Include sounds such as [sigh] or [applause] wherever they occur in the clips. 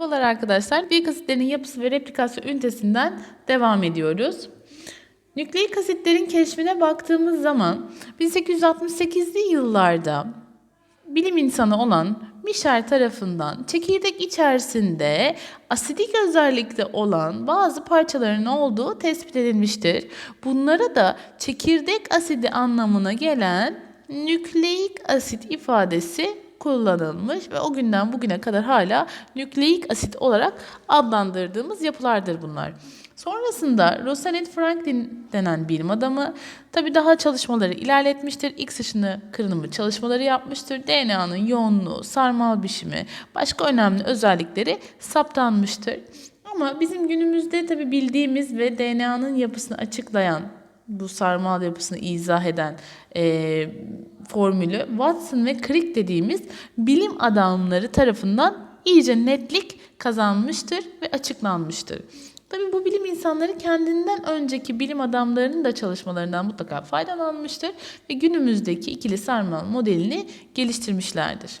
Merhabalar arkadaşlar. Nükleik asitlerin yapısı ve replikasyon ünitesinden devam ediyoruz. Nükleik asitlerin keşfine baktığımız zaman 1868'li yıllarda bilim insanı olan Michel tarafından çekirdek içerisinde asidik özellikte olan bazı parçaların olduğu tespit edilmiştir. Bunlara da çekirdek asidi anlamına gelen nükleik asit ifadesi kullanılmış ve o günden bugüne kadar hala nükleik asit olarak adlandırdığımız yapılardır bunlar. Sonrasında Rosalind Franklin denen bilim adamı tabi daha çalışmaları ilerletmiştir. X ışını kırınımı çalışmaları yapmıştır. DNA'nın yoğunluğu, sarmal biçimi, başka önemli özellikleri saptanmıştır. Ama bizim günümüzde tabi bildiğimiz ve DNA'nın yapısını açıklayan bu sarmal yapısını izah eden e, formülü Watson ve Crick dediğimiz bilim adamları tarafından iyice netlik kazanmıştır ve açıklanmıştır. Tabi bu bilim insanları kendinden önceki bilim adamlarının da çalışmalarından mutlaka faydalanmıştır ve günümüzdeki ikili sarmal modelini geliştirmişlerdir.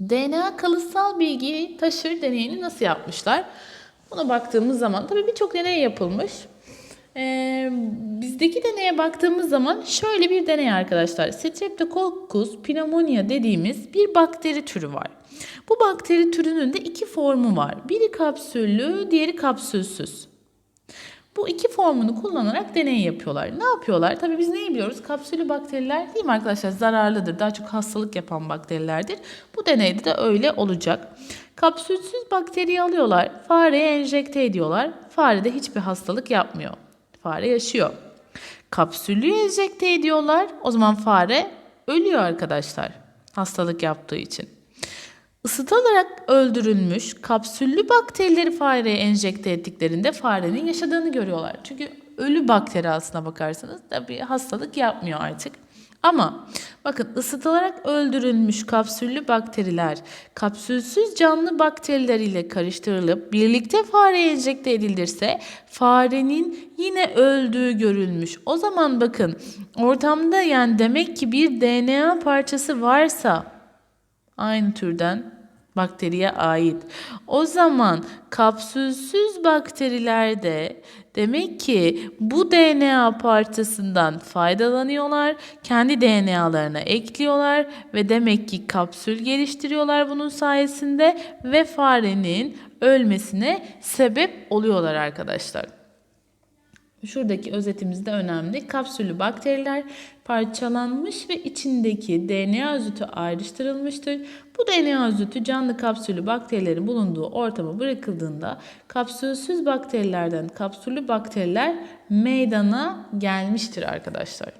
DNA kalıtsal bilgiyi taşır deneyini nasıl yapmışlar? Buna baktığımız zaman tabii birçok deney yapılmış. Ee, bizdeki deneye baktığımız zaman şöyle bir deney arkadaşlar. Streptococcus pneumonia dediğimiz bir bakteri türü var. Bu bakteri türünün de iki formu var. Biri kapsüllü, diğeri kapsülsüz. Bu iki formunu kullanarak deney yapıyorlar. Ne yapıyorlar? Tabii biz neyi biliyoruz? Kapsüllü bakteriler değil mi arkadaşlar? Zararlıdır. Daha çok hastalık yapan bakterilerdir. Bu deneyde de öyle olacak. Kapsülsüz bakteriyi alıyorlar. Fareye enjekte ediyorlar. Farede hiçbir hastalık yapmıyor. Fare yaşıyor. Kapsüllü enjekte ediyorlar. O zaman fare ölüyor arkadaşlar. Hastalık yaptığı için. Isıtılarak öldürülmüş kapsüllü bakterileri fareye enjekte ettiklerinde farenin yaşadığını görüyorlar. Çünkü ölü bakteri aslına bakarsanız da bir hastalık yapmıyor artık. Ama bakın ısıtılarak öldürülmüş kapsüllü bakteriler kapsülsüz canlı bakteriler ile karıştırılıp birlikte fareye enjekte edilirse farenin yine öldüğü görülmüş. O zaman bakın ortamda yani demek ki bir DNA parçası varsa aynı türden bakteriye ait. O zaman kapsülsüz bakterilerde demek ki bu DNA parçasından faydalanıyorlar. Kendi DNA'larına ekliyorlar ve demek ki kapsül geliştiriyorlar bunun sayesinde ve farenin ölmesine sebep oluyorlar arkadaşlar. Şuradaki özetimiz de önemli. Kapsüllü bakteriler parçalanmış ve içindeki DNA özütü ayrıştırılmıştır. Bu DNA özütü canlı kapsüllü bakterilerin bulunduğu ortama bırakıldığında kapsülsüz bakterilerden kapsüllü bakteriler meydana gelmiştir arkadaşlar.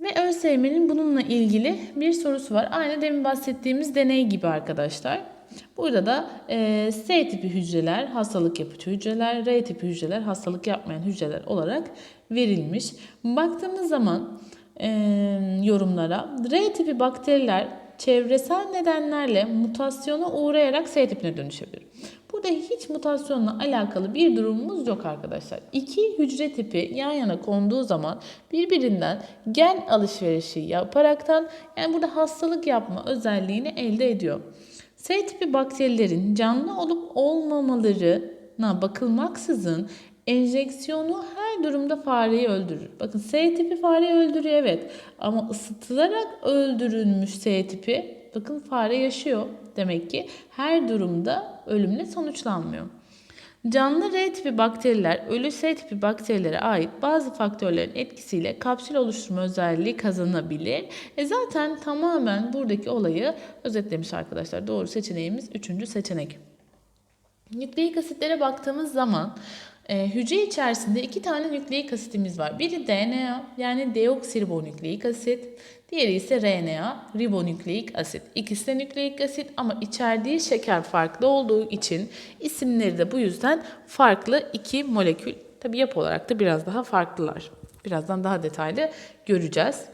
Ve ÖSYM'nin bununla ilgili bir sorusu var. Aynı demin bahsettiğimiz deney gibi arkadaşlar. Burada da e, S tipi hücreler hastalık yapıcı hücreler, R tipi hücreler hastalık yapmayan hücreler olarak verilmiş. Baktığımız zaman e, yorumlara R tipi bakteriler çevresel nedenlerle mutasyona uğrayarak S tipine dönüşebilir. Burada hiç mutasyonla alakalı bir durumumuz yok arkadaşlar. İki hücre tipi yan yana konduğu zaman birbirinden gen alışverişi yaparaktan yani burada hastalık yapma özelliğini elde ediyor. S tipi bakterilerin canlı olup olmamalarına bakılmaksızın enjeksiyonu her durumda fareyi öldürür. Bakın S tipi fareyi öldürüyor evet ama ısıtılarak öldürülmüş S tipi bakın fare yaşıyor. Demek ki her durumda ölümle sonuçlanmıyor. Canlı R tipi bakteriler ölü S tipi bakterilere ait bazı faktörlerin etkisiyle kapsül oluşturma özelliği kazanabilir. E zaten tamamen buradaki olayı özetlemiş arkadaşlar. Doğru seçeneğimiz üçüncü seçenek. Nükleik asitlere baktığımız zaman e, hücre içerisinde iki tane nükleik asitimiz var. Biri DNA yani deoksiribonükleik asit, diğeri ise RNA ribonükleik asit. İkisi de nükleik asit ama içerdiği şeker farklı olduğu için isimleri de bu yüzden farklı iki molekül. Tabi yapı olarak da biraz daha farklılar. Birazdan daha detaylı göreceğiz.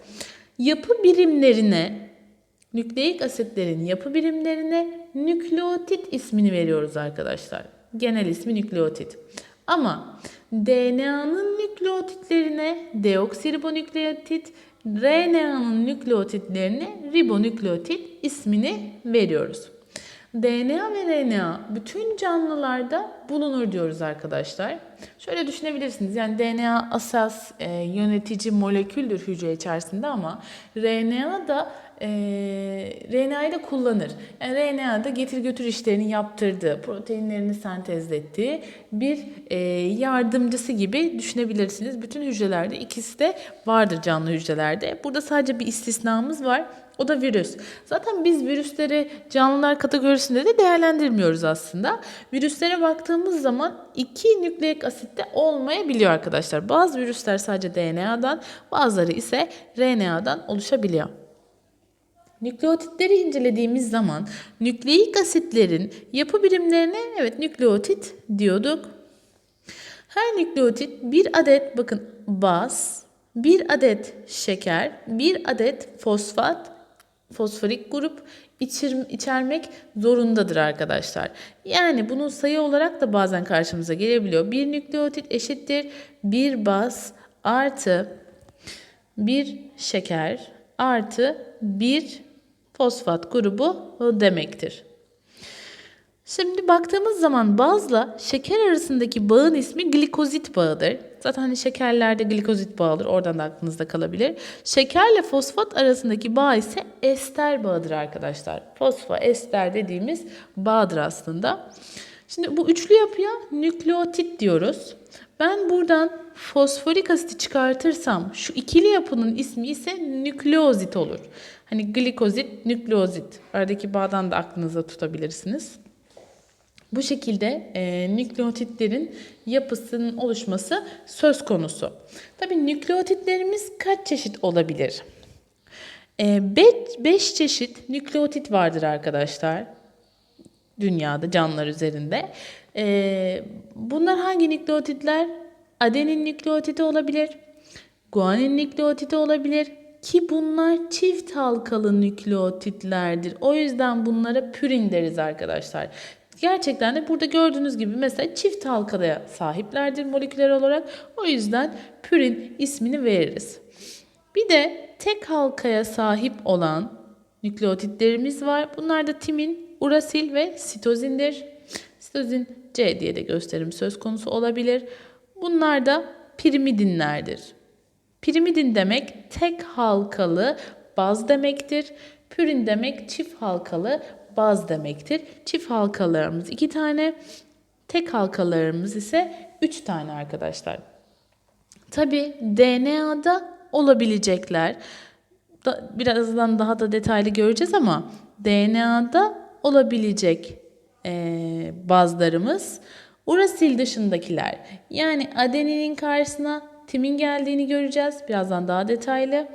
Yapı birimlerine nükleik asitlerin yapı birimlerine nükleotit ismini veriyoruz arkadaşlar. Genel ismi nükleotit. Ama DNA'nın nükleotitlerine deoksiribonükleotit, RNA'nın nükleotitlerine ribonükleotit ismini veriyoruz. DNA ve RNA bütün canlılarda bulunur diyoruz arkadaşlar. Şöyle düşünebilirsiniz. Yani DNA asas e, yönetici moleküldür hücre içerisinde ama RNA da e, RNA'yı da kullanır. Yani RNA da getir götür işlerini yaptırdığı, proteinlerini sentezlettiği bir e, yardımcısı gibi düşünebilirsiniz. Bütün hücrelerde ikisi de vardır canlı hücrelerde. Burada sadece bir istisnamız var. O da virüs. Zaten biz virüsleri canlılar kategorisinde de değerlendirmiyoruz aslında. Virüslere baktığımız zaman iki nükleik asitte olmayabiliyor arkadaşlar. Bazı virüsler sadece DNA'dan, bazıları ise RNA'dan oluşabiliyor. Nükleotitleri incelediğimiz zaman nükleik asitlerin yapı birimlerine evet nükleotit diyorduk. Her nükleotit bir adet bakın baz, bir adet şeker, bir adet fosfat, fosforik grup içir, içermek zorundadır arkadaşlar. Yani bunun sayı olarak da bazen karşımıza gelebiliyor. Bir nükleotit eşittir bir baz artı bir şeker artı bir fosfat grubu demektir. Şimdi baktığımız zaman bazla şeker arasındaki bağın ismi glikozit bağıdır. Zaten hani şekerlerde glikozit bağıdır. Oradan da aklınızda kalabilir. Şekerle fosfat arasındaki bağ ise ester bağıdır arkadaşlar. Fosfa ester dediğimiz bağdır aslında. Şimdi bu üçlü yapıya nükleotit diyoruz. Ben buradan fosforik asiti çıkartırsam şu ikili yapının ismi ise nükleozit olur. Hani glikozit, nükleozit. Aradaki bağdan da aklınıza tutabilirsiniz. Bu şekilde e, nükleotitlerin yapısının oluşması söz konusu. Tabii nükleotitlerimiz kaç çeşit olabilir? 5 e, çeşit nükleotit vardır arkadaşlar. Dünyada canlılar üzerinde. E, bunlar hangi nükleotitler? Adenin nükleotidi olabilir. Guanin nükleotidi olabilir. Ki bunlar çift halkalı nükleotitlerdir. O yüzden bunlara pürin deriz arkadaşlar. Gerçekten de burada gördüğünüz gibi mesela çift halkaya sahiplerdir moleküler olarak. O yüzden pürin ismini veririz. Bir de tek halkaya sahip olan nükleotitlerimiz var. Bunlar da timin, urasil ve sitozindir. Sitozin C diye de gösterim söz konusu olabilir. Bunlar da pirimidinlerdir. Pirimidin demek tek halkalı baz demektir. Pürin demek çift halkalı baz demektir. Çift halkalarımız iki tane, tek halkalarımız ise üç tane arkadaşlar. Tabi DNA'da olabilecekler. Da, birazdan daha da detaylı göreceğiz ama DNA'da olabilecek e, bazlarımız urasil dışındakiler. Yani adeninin karşısına timin geldiğini göreceğiz. Birazdan daha detaylı.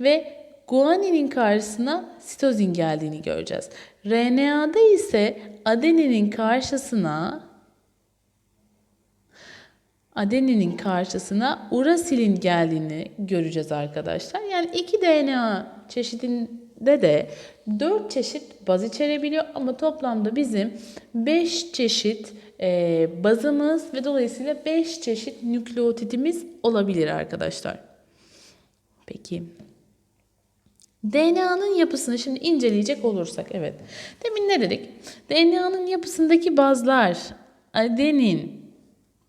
Ve guaninin karşısına sitozin geldiğini göreceğiz. RNA'da ise adeninin karşısına adeninin karşısına urasilin geldiğini göreceğiz arkadaşlar. Yani iki DNA çeşidinde de 4 çeşit baz içerebiliyor ama toplamda bizim 5 çeşit e, bazımız ve dolayısıyla 5 çeşit nükleotidimiz olabilir arkadaşlar. Peki. DNA'nın yapısını şimdi inceleyecek olursak evet. Demin ne dedik? DNA'nın yapısındaki bazlar adenin,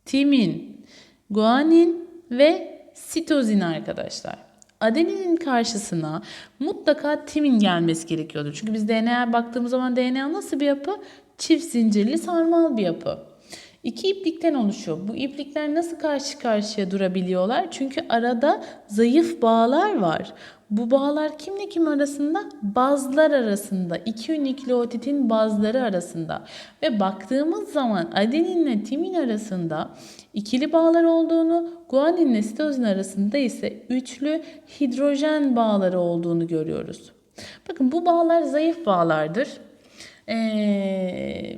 timin, guanin ve sitozin arkadaşlar. Adeninin karşısına mutlaka timin gelmesi gerekiyordur. Çünkü biz DNA'ya baktığımız zaman DNA nasıl bir yapı? Çift zincirli sarmal bir yapı. İki iplikten oluşuyor. Bu iplikler nasıl karşı karşıya durabiliyorlar? Çünkü arada zayıf bağlar var. Bu bağlar kimle kim arasında? Bazlar arasında. İki nükleotitin bazları arasında. Ve baktığımız zaman adeninle timin arasında ikili bağlar olduğunu, guaninle sitozin arasında ise üçlü hidrojen bağları olduğunu görüyoruz. Bakın bu bağlar zayıf bağlardır e,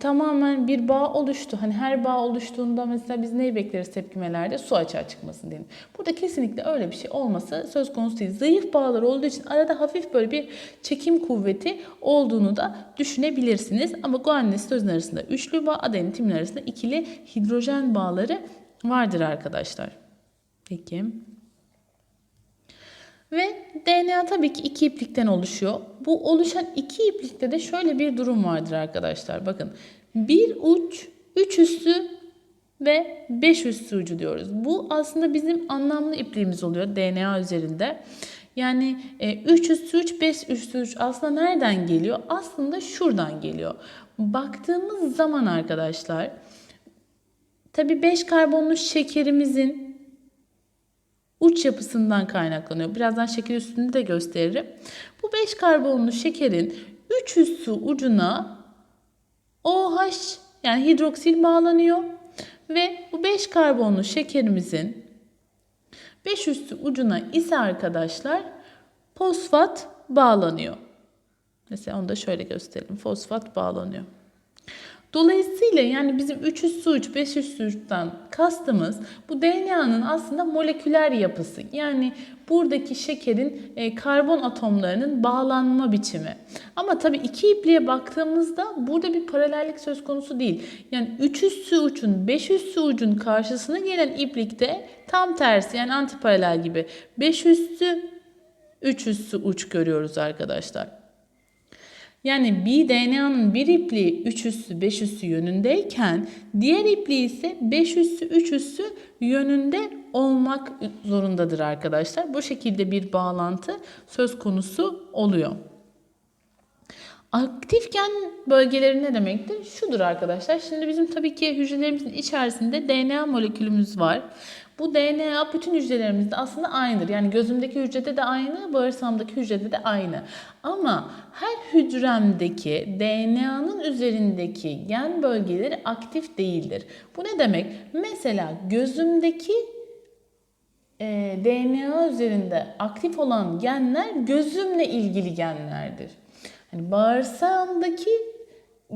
tamamen bir bağ oluştu. Hani her bağ oluştuğunda mesela biz neyi bekleriz tepkimelerde? Su açığa çıkmasın diyelim. Burada kesinlikle öyle bir şey olması söz konusu değil. Zayıf bağlar olduğu için arada hafif böyle bir çekim kuvveti olduğunu da düşünebilirsiniz. Ama guanin sitozin arasında üçlü bağ, adenin timin arasında ikili hidrojen bağları vardır arkadaşlar. Peki. Ve DNA tabii ki iki iplikten oluşuyor. Bu oluşan iki iplikte de şöyle bir durum vardır arkadaşlar. Bakın bir uç, üç üstü ve 5 üstü ucu diyoruz. Bu aslında bizim anlamlı ipliğimiz oluyor DNA üzerinde. Yani 3 üstü 3, 5 üstü 3 aslında nereden geliyor? Aslında şuradan geliyor. Baktığımız zaman arkadaşlar tabi 5 karbonlu şekerimizin uç yapısından kaynaklanıyor. Birazdan şeker üstünü de gösteririm. Bu 5 karbonlu şekerin 3 üstü ucuna OH yani hidroksil bağlanıyor. Ve bu 5 karbonlu şekerimizin 5 üstü ucuna ise arkadaşlar fosfat bağlanıyor. Mesela onu da şöyle gösterelim. Fosfat bağlanıyor. Dolayısıyla yani bizim 3 üstü uç, 5 üstü uçtan kastımız bu DNA'nın aslında moleküler yapısı. Yani buradaki şekerin e, karbon atomlarının bağlanma biçimi. Ama tabii iki ipliğe baktığımızda burada bir paralellik söz konusu değil. Yani 3 üstü uçun 5 üstü ucun karşısına gelen iplikte tam tersi yani antiparalel gibi 5 üstü 3 üstü uç görüyoruz arkadaşlar. Yani bir DNA'nın bir ipliği 3 üssü 5 üssü yönündeyken diğer ipliği ise 5 üssü 3 üssü yönünde olmak zorundadır arkadaşlar. Bu şekilde bir bağlantı söz konusu oluyor. Aktif gen bölgeleri ne demektir? Şudur arkadaşlar. Şimdi bizim tabii ki hücrelerimizin içerisinde DNA molekülümüz var. Bu DNA bütün hücrelerimizde aslında aynıdır. Yani gözümdeki hücrede de aynı, bağırsağımdaki hücrede de aynı. Ama her hücremdeki DNA'nın üzerindeki gen bölgeleri aktif değildir. Bu ne demek? Mesela gözümdeki e, DNA üzerinde aktif olan genler gözümle ilgili genlerdir. Hani bağırsağımdaki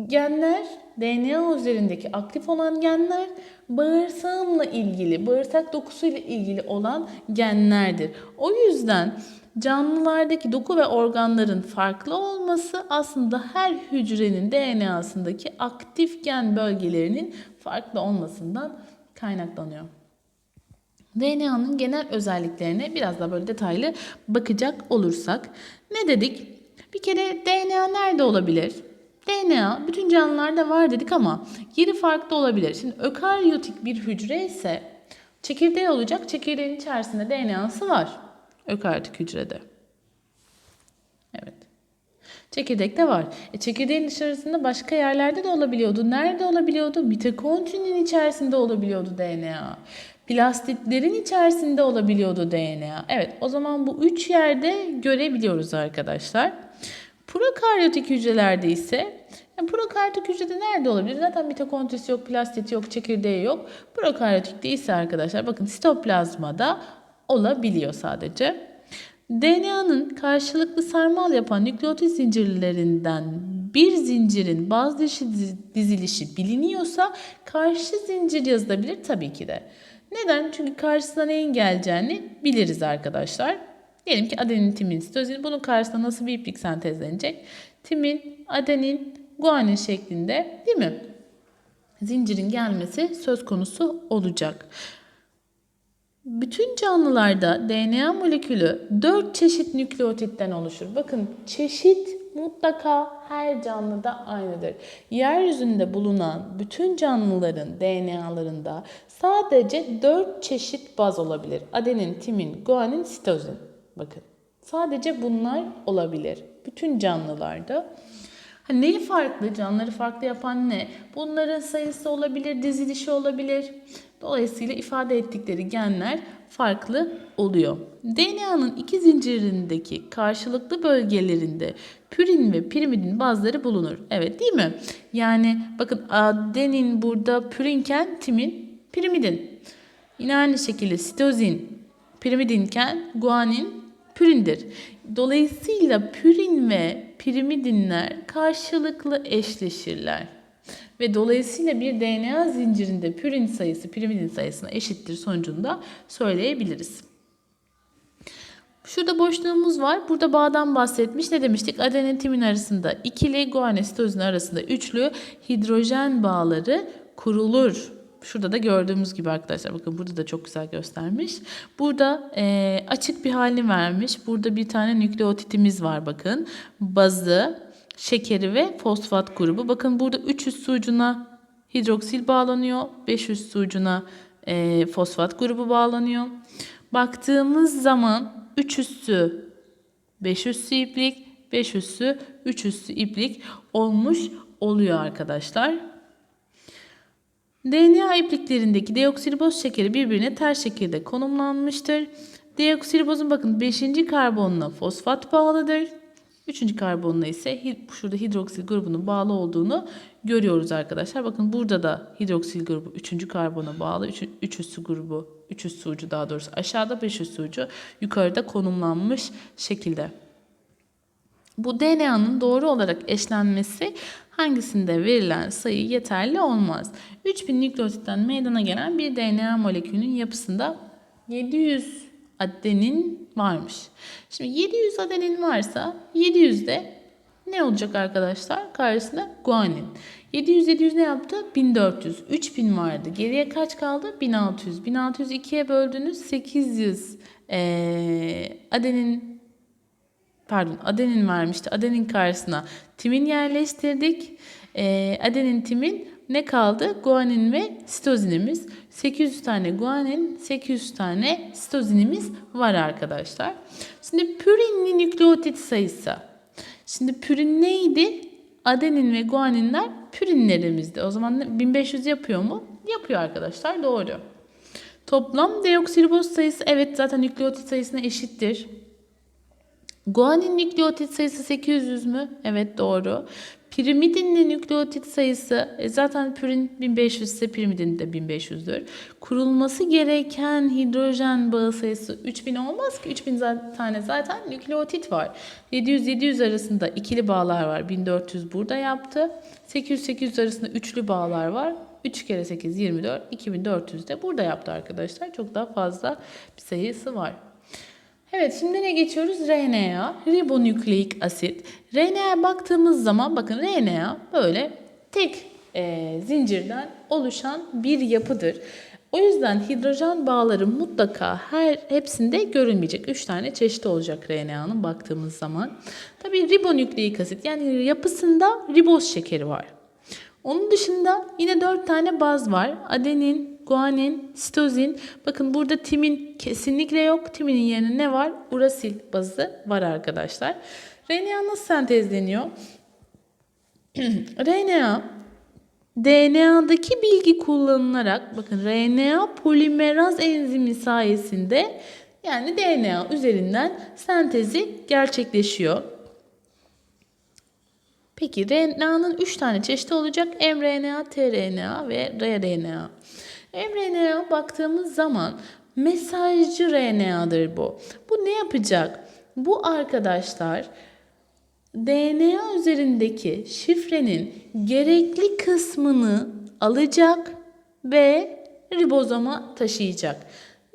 genler DNA üzerindeki aktif olan genler bağırsağımla ilgili, bağırsak dokusuyla ilgili olan genlerdir. O yüzden canlılardaki doku ve organların farklı olması aslında her hücrenin DNA'sındaki aktif gen bölgelerinin farklı olmasından kaynaklanıyor. DNA'nın genel özelliklerine biraz daha böyle detaylı bakacak olursak ne dedik? Bir kere DNA nerede olabilir? DNA bütün canlılarda var dedik ama yeri farklı olabilir. Şimdi ökaryotik bir hücre ise çekirdeği olacak. Çekirdeğin içerisinde DNA'sı var. Ökaryotik hücrede. Evet. Çekirdekte var. E, çekirdeğin dışarısında başka yerlerde de olabiliyordu. Nerede olabiliyordu? Mitokondrinin içerisinde olabiliyordu DNA. Plastitlerin içerisinde olabiliyordu DNA. Evet o zaman bu üç yerde görebiliyoruz arkadaşlar. Prokaryotik hücrelerde ise yani prokaryotik hücrede nerede olabilir? Zaten mitokondrisi yok, plastiti yok, çekirdeği yok. Prokaryotikte ise arkadaşlar bakın sitoplazmada olabiliyor sadece. DNA'nın karşılıklı sarmal yapan nükleotit zincirlerinden bir zincirin bazı dizilişi biliniyorsa karşı zincir yazılabilir tabii ki de. Neden? Çünkü karşısına neyin geleceğini biliriz arkadaşlar. Diyelim ki adenin, timin, sitozin. Bunun karşısında nasıl bir iplik sentezlenecek? Timin, adenin, guanin şeklinde değil mi? Zincirin gelmesi söz konusu olacak. Bütün canlılarda DNA molekülü 4 çeşit nükleotitten oluşur. Bakın çeşit mutlaka her canlıda aynıdır. Yeryüzünde bulunan bütün canlıların DNA'larında sadece 4 çeşit baz olabilir. Adenin, timin, guanin, sitozin. Bakın sadece bunlar olabilir. Bütün canlılarda. Hani neyi farklı? Canlıları farklı yapan ne? Bunların sayısı olabilir, dizilişi olabilir. Dolayısıyla ifade ettikleri genler farklı oluyor. DNA'nın iki zincirindeki karşılıklı bölgelerinde pürin ve pirimidin bazıları bulunur. Evet değil mi? Yani bakın adenin burada pürinken timin pirimidin. Yine aynı şekilde sitozin pirimidinken guanin pürindir. Dolayısıyla pürin ve pirimidinler karşılıklı eşleşirler. Ve dolayısıyla bir DNA zincirinde pürin sayısı pirimidin sayısına eşittir sonucunda söyleyebiliriz. Şurada boşluğumuz var. Burada bağdan bahsetmiş. Ne demiştik? Adenin timin arasında ikili, guanin sitozin arasında üçlü hidrojen bağları kurulur Şurada da gördüğümüz gibi arkadaşlar bakın burada da çok güzel göstermiş. Burada e, açık bir halini vermiş. Burada bir tane nükleotitimiz var bakın. Bazı, şekeri ve fosfat grubu. Bakın burada 3 üssü ucuna hidroksil bağlanıyor. 5 üssü ucuna e, fosfat grubu bağlanıyor. Baktığımız zaman 3 üssü 5 üssü iplik, 5 üssü 3 üssü iplik olmuş oluyor arkadaşlar. DNA ipliklerindeki deoksiriboz şekeri birbirine ters şekilde konumlanmıştır. Deoksiribozun bakın 5. karbonuna fosfat bağlıdır. 3. karbonuna ise şurada hidroksil grubunun bağlı olduğunu görüyoruz arkadaşlar. Bakın burada da hidroksil grubu 3. karbona bağlı. 3 üssü grubu, 3 üssü ucu daha doğrusu aşağıda 5 üssü ucu yukarıda konumlanmış şekilde. Bu DNA'nın doğru olarak eşlenmesi hangisinde verilen sayı yeterli olmaz. 3000 nükleotitten meydana gelen bir DNA molekülünün yapısında 700 adenin varmış. Şimdi 700 adenin varsa 700'de ne olacak arkadaşlar? Karşısında guanin. 700 700 ne yaptı? 1400. 3000 vardı. Geriye kaç kaldı? 1600. 1600 2'ye böldünüz 800 ee, adenin pardon adenin vermişti. Adenin karşısına timin yerleştirdik. Ee, adenin timin ne kaldı? Guanin ve sitozinimiz. 800 tane guanin, 800 tane sitozinimiz var arkadaşlar. Şimdi pürinli nükleotit sayısı. Şimdi pürin neydi? Adenin ve guaninler pürinlerimizdi. O zaman 1500 yapıyor mu? Yapıyor arkadaşlar. Doğru. Toplam deoksiriboz sayısı evet zaten nükleotit sayısına eşittir. Guanin nükleotit sayısı 800 mü? Evet doğru. Pirimidin nükleotit sayısı e, zaten pürin 1500 ise pirimidin de 1500'dür. Kurulması gereken hidrojen bağı sayısı 3000 olmaz ki 3000 tane zaten nükleotit var. 700-700 arasında ikili bağlar var. 1400 burada yaptı. 800-800 arasında üçlü bağlar var. 3 kere 8 24 2400 de burada yaptı arkadaşlar. Çok daha fazla bir sayısı var. Evet şimdi ne geçiyoruz? RNA, ribonükleik asit. RNA'ya baktığımız zaman bakın RNA böyle tek e, zincirden oluşan bir yapıdır. O yüzden hidrojen bağları mutlaka her hepsinde görülmeyecek. 3 tane çeşit olacak RNA'nın baktığımız zaman. Tabii ribonükleik asit yani yapısında riboz şekeri var. Onun dışında yine 4 tane baz var. Adenin, guanin, sitozin. Bakın burada timin kesinlikle yok. Timinin yerine ne var? Urasil bazı var arkadaşlar. RNA nasıl sentezleniyor? [clears throat] RNA DNA'daki bilgi kullanılarak bakın RNA polimeraz enzimi sayesinde yani DNA üzerinden sentezi gerçekleşiyor. Peki RNA'nın 3 tane çeşidi olacak. mRNA, tRNA ve rRNA. mRNA baktığımız zaman mesajcı RNA'dır bu. Bu ne yapacak? Bu arkadaşlar DNA üzerindeki şifrenin gerekli kısmını alacak ve ribozoma taşıyacak.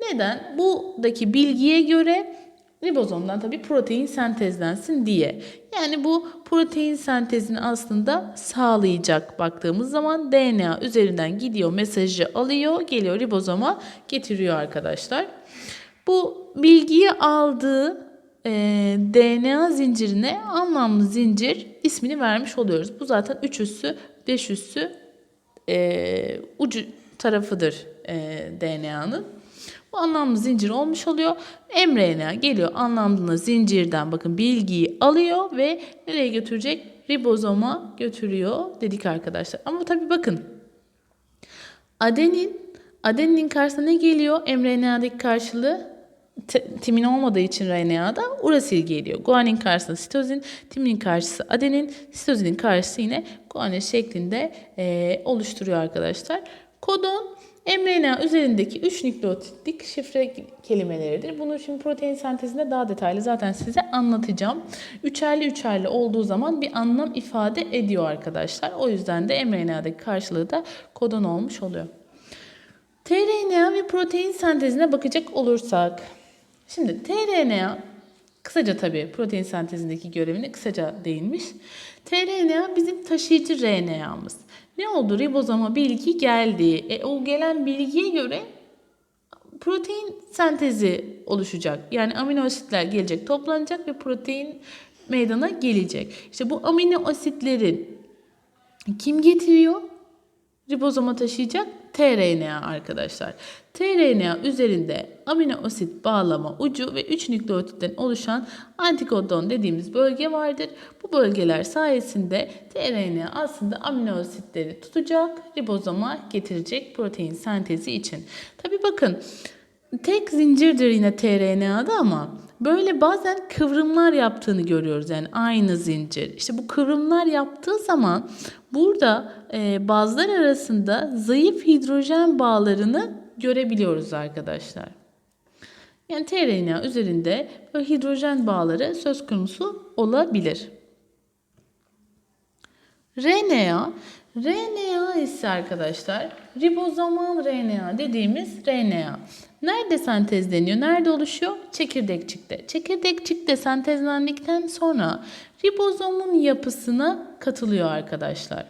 Neden? Buradaki bilgiye göre ribozomdan tabii protein sentezlensin diye. Yani bu protein sentezini aslında sağlayacak baktığımız zaman DNA üzerinden gidiyor mesajı alıyor geliyor ribozoma getiriyor arkadaşlar. Bu bilgiyi aldığı e, DNA zincirine anlamlı zincir ismini vermiş oluyoruz. Bu zaten 3 üssü 5 üssü e, ucu tarafıdır e, DNA'nın. Bu anlamlı zincir olmuş oluyor. mRNA geliyor anlamlı zincirden bakın bilgiyi alıyor ve nereye götürecek? Ribozoma götürüyor dedik arkadaşlar. Ama tabii bakın adenin adeninin karşısına ne geliyor? mRNA'daki karşılığı timin olmadığı için RNA'da urasil geliyor. Guanin karşısında sitozin, timinin karşısı adenin, sitozinin karşısı yine guanin şeklinde e, oluşturuyor arkadaşlar. Kodon mRNA üzerindeki 3 nükleotitlik şifre kelimeleridir. Bunu şimdi protein sentezinde daha detaylı zaten size anlatacağım. Üçerli üçerli olduğu zaman bir anlam ifade ediyor arkadaşlar. O yüzden de mRNA'daki karşılığı da kodon olmuş oluyor. tRNA ve protein sentezine bakacak olursak. Şimdi tRNA Kısaca tabii protein sentezindeki görevini kısaca değinmiş. tRNA bizim taşıyıcı RNA'mız. Ne oldu? Ribozoma bilgi geldi. E, o gelen bilgiye göre protein sentezi oluşacak. Yani amino asitler gelecek, toplanacak ve protein meydana gelecek. İşte bu amino asitlerin kim getiriyor? Ribozoma taşıyacak tRNA arkadaşlar. tRNA üzerinde amino asit bağlama ucu ve 3 nükleotitten oluşan antikodon dediğimiz bölge vardır. Bu bölgeler sayesinde tRNA aslında amino asitleri tutacak, ribozoma getirecek protein sentezi için. Tabi bakın tek zincirdir yine tRNA'da ama böyle bazen kıvrımlar yaptığını görüyoruz. Yani aynı zincir. İşte bu kıvrımlar yaptığı zaman burada e, bazılar arasında zayıf hidrojen bağlarını görebiliyoruz arkadaşlar. Yani tRNA üzerinde hidrojen bağları söz konusu olabilir. RNA, RNA ise arkadaşlar ribozomal RNA dediğimiz RNA. Nerede sentezleniyor? Nerede oluşuyor? Çekirdekçikte. Çekirdekçikte sentezlendikten sonra ribozomun yapısına katılıyor arkadaşlar.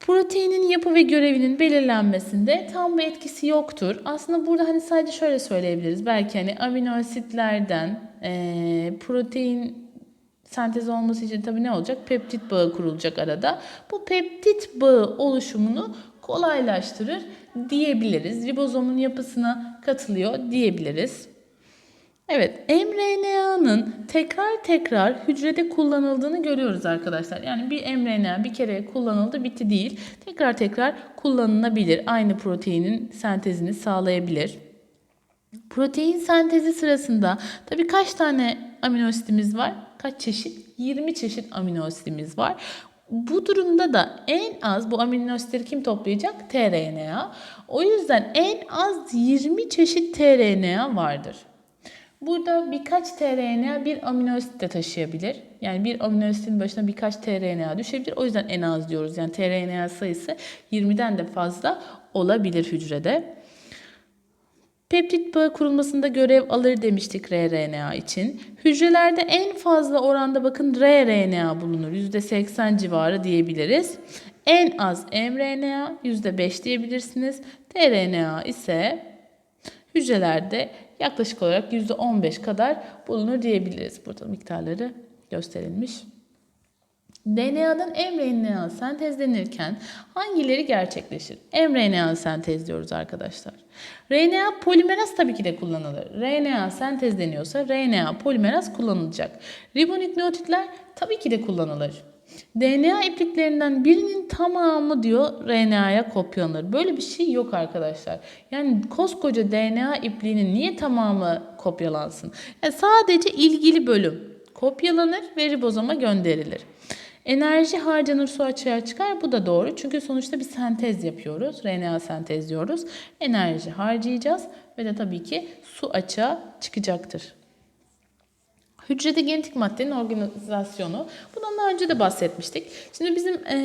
Proteinin yapı ve görevinin belirlenmesinde tam bir etkisi yoktur. Aslında burada hani sadece şöyle söyleyebiliriz. Belki hani amino asitlerden e, protein sentez olması için tabii ne olacak? Peptit bağı kurulacak arada. Bu peptit bağı oluşumunu kolaylaştırır diyebiliriz. Ribozomun yapısına katılıyor diyebiliriz. Evet, mRNA'nın tekrar tekrar hücrede kullanıldığını görüyoruz arkadaşlar. Yani bir mRNA bir kere kullanıldı bitti değil. Tekrar tekrar kullanılabilir. Aynı proteinin sentezini sağlayabilir. Protein sentezi sırasında tabii kaç tane amino asitimiz var? Kaç çeşit? 20 çeşit amino asitimiz var. Bu durumda da en az bu amino kim toplayacak? tRNA. O yüzden en az 20 çeşit tRNA vardır. Burada birkaç tRNA bir amino asit de taşıyabilir. Yani bir amino asitin başına birkaç tRNA düşebilir. O yüzden en az diyoruz. Yani tRNA sayısı 20'den de fazla olabilir hücrede. Peptit bağı kurulmasında görev alır demiştik rRNA için. Hücrelerde en fazla oranda bakın rRNA bulunur. %80 civarı diyebiliriz. En az mRNA %5 diyebilirsiniz. tRNA ise hücrelerde yaklaşık olarak %15 kadar bulunur diyebiliriz. Burada miktarları gösterilmiş. DNA'dan mRNA sentezlenirken hangileri gerçekleşir? mRNA sentezliyoruz arkadaşlar. RNA polimeraz tabii ki de kullanılır. RNA sentezleniyorsa RNA polimeraz kullanılacak. Ribonükleotitler tabii ki de kullanılır. DNA ipliklerinden birinin tamamı diyor RNA'ya kopyalanır. Böyle bir şey yok arkadaşlar. Yani koskoca DNA ipliğinin niye tamamı kopyalansın? Yani sadece ilgili bölüm kopyalanır ve ribozoma gönderilir. Enerji harcanır su açığa çıkar. Bu da doğru. Çünkü sonuçta bir sentez yapıyoruz. RNA sentezliyoruz. Enerji harcayacağız ve de tabii ki su açığa çıkacaktır. Hücrede genetik maddenin organizasyonu. Bundan daha önce de bahsetmiştik. Şimdi bizim e,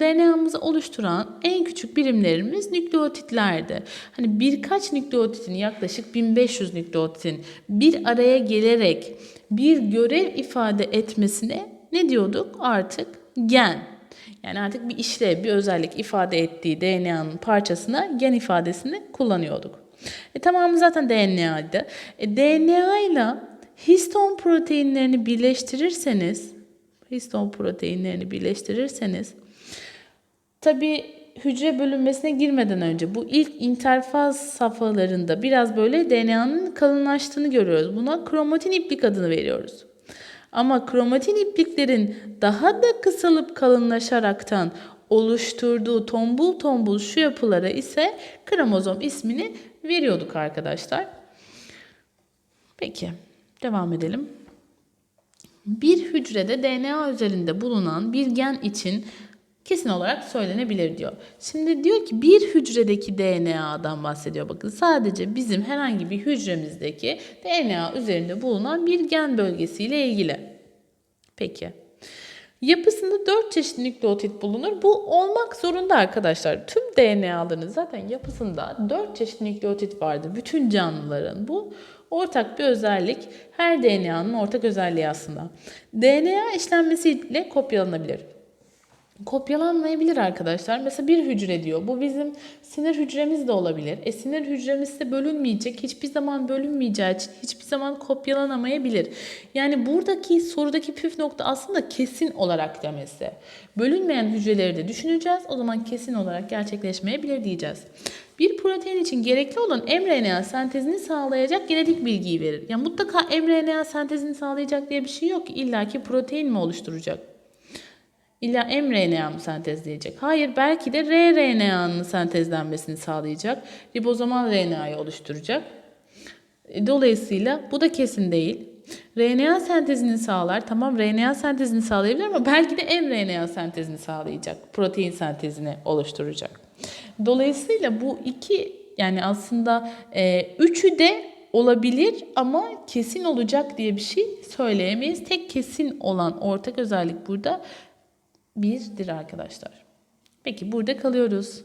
DNA'mızı oluşturan en küçük birimlerimiz nükleotitlerdi. Hani birkaç nükleotitin yaklaşık 1500 nükleotitin bir araya gelerek bir görev ifade etmesine ne diyorduk? Artık gen. Yani artık bir işlev, bir özellik ifade ettiği DNA'nın parçasına gen ifadesini kullanıyorduk. E, tamamı zaten DNA'ydı. E, DNA ile histon proteinlerini birleştirirseniz, histon proteinlerini birleştirirseniz, tabi hücre bölünmesine girmeden önce bu ilk interfaz safhalarında biraz böyle DNA'nın kalınlaştığını görüyoruz. Buna kromatin iplik adını veriyoruz. Ama kromatin ipliklerin daha da kısalıp kalınlaşaraktan oluşturduğu tombul tombul şu yapılara ise kromozom ismini veriyorduk arkadaşlar. Peki devam edelim. Bir hücrede DNA üzerinde bulunan bir gen için kesin olarak söylenebilir diyor. Şimdi diyor ki bir hücredeki DNA'dan bahsediyor. Bakın sadece bizim herhangi bir hücremizdeki DNA üzerinde bulunan bir gen bölgesiyle ilgili. Peki. Yapısında 4 çeşit nükleotit bulunur. Bu olmak zorunda arkadaşlar. Tüm DNA'ların zaten yapısında 4 çeşit nükleotit vardır. Bütün canlıların bu ortak bir özellik. Her DNA'nın ortak özelliği aslında. DNA işlenmesiyle kopyalanabilir kopyalanmayabilir arkadaşlar. Mesela bir hücre diyor. Bu bizim sinir hücremiz de olabilir. E sinir hücremiz de bölünmeyecek. Hiçbir zaman bölünmeyeceği için hiçbir zaman kopyalanamayabilir. Yani buradaki sorudaki püf nokta aslında kesin olarak demesi. Bölünmeyen hücreleri de düşüneceğiz. O zaman kesin olarak gerçekleşmeyebilir diyeceğiz. Bir protein için gerekli olan mRNA sentezini sağlayacak genetik bilgiyi verir. Yani mutlaka mRNA sentezini sağlayacak diye bir şey yok. İlla ki protein mi oluşturacak? İlla mRNA mı sentezleyecek? Hayır belki de rRNA'nın sentezlenmesini sağlayacak. Ribozomal RNA'yı oluşturacak. E, Dolayısıyla bu da kesin değil. RNA sentezini sağlar. Tamam RNA sentezini sağlayabilir ama belki de mRNA sentezini sağlayacak. Protein sentezini oluşturacak. Dolayısıyla bu iki yani aslında e, üçü de olabilir ama kesin olacak diye bir şey söyleyemeyiz. Tek kesin olan ortak özellik burada birdir arkadaşlar. Peki burada kalıyoruz.